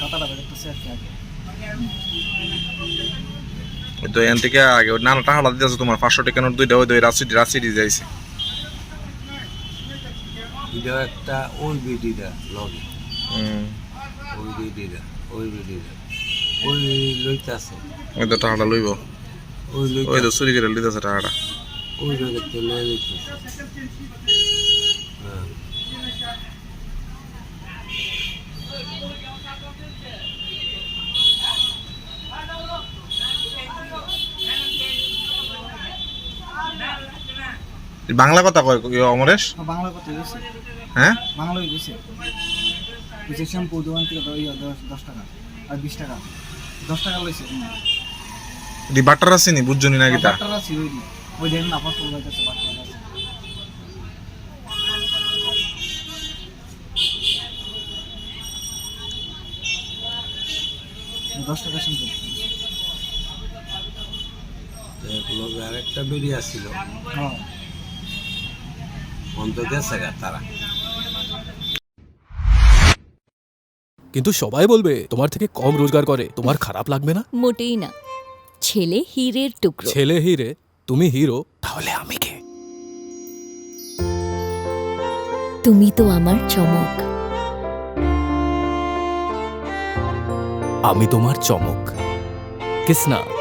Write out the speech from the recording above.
কাতাটা বেরোতেছে আর কি আগে। তো এখান থেকে আগে ওই নানা টাকা দিতেছে তোমার পাঁচশো টাকা নোট দুইটা ওই দুই রাশি রাশি দিয়ে যাইছে। এটা একটা ওই বিডিটা লগে। ওই বিডিটা ওই বিডিটা ওই লইতাছে। ওই তো টাকাটা লইব। ওই ওই লইতা তো চুরি করে লইতেছে টাকাটা। ওই জায়গা চলে লইতেছে হ্যাঁ বাংলা কথা কয় ইয়ে অমরেশ? আর বাংলা কত গেছে হ্যাঁ? বাংলায় গেছে। বুঝছে শ্যাম্পু দোকান থেকে ইয়া দশ টাকা। আর বিশ টাকা। দশ টাকা লইছে। দি বাটার আছে নি বুঝছনি নাকি তা? বাট্টার আছে ওই। ওই দেখেন আপার ফুল দশ টাকা আরেকটা আসছিল। হ্যাঁ। অন্ত গেছে তারা। কিন্তু সবাই বলবে তোমার থেকে কম রোজগার করে তোমার খারাপ লাগবে না? মোটেই না। ছেলে হীরের টুকরো। ছেলে হিরে তুমি হিরো তাহলে আমি কে? তুমি তো আমার চমক। আমি তোমার চমক। কিসনা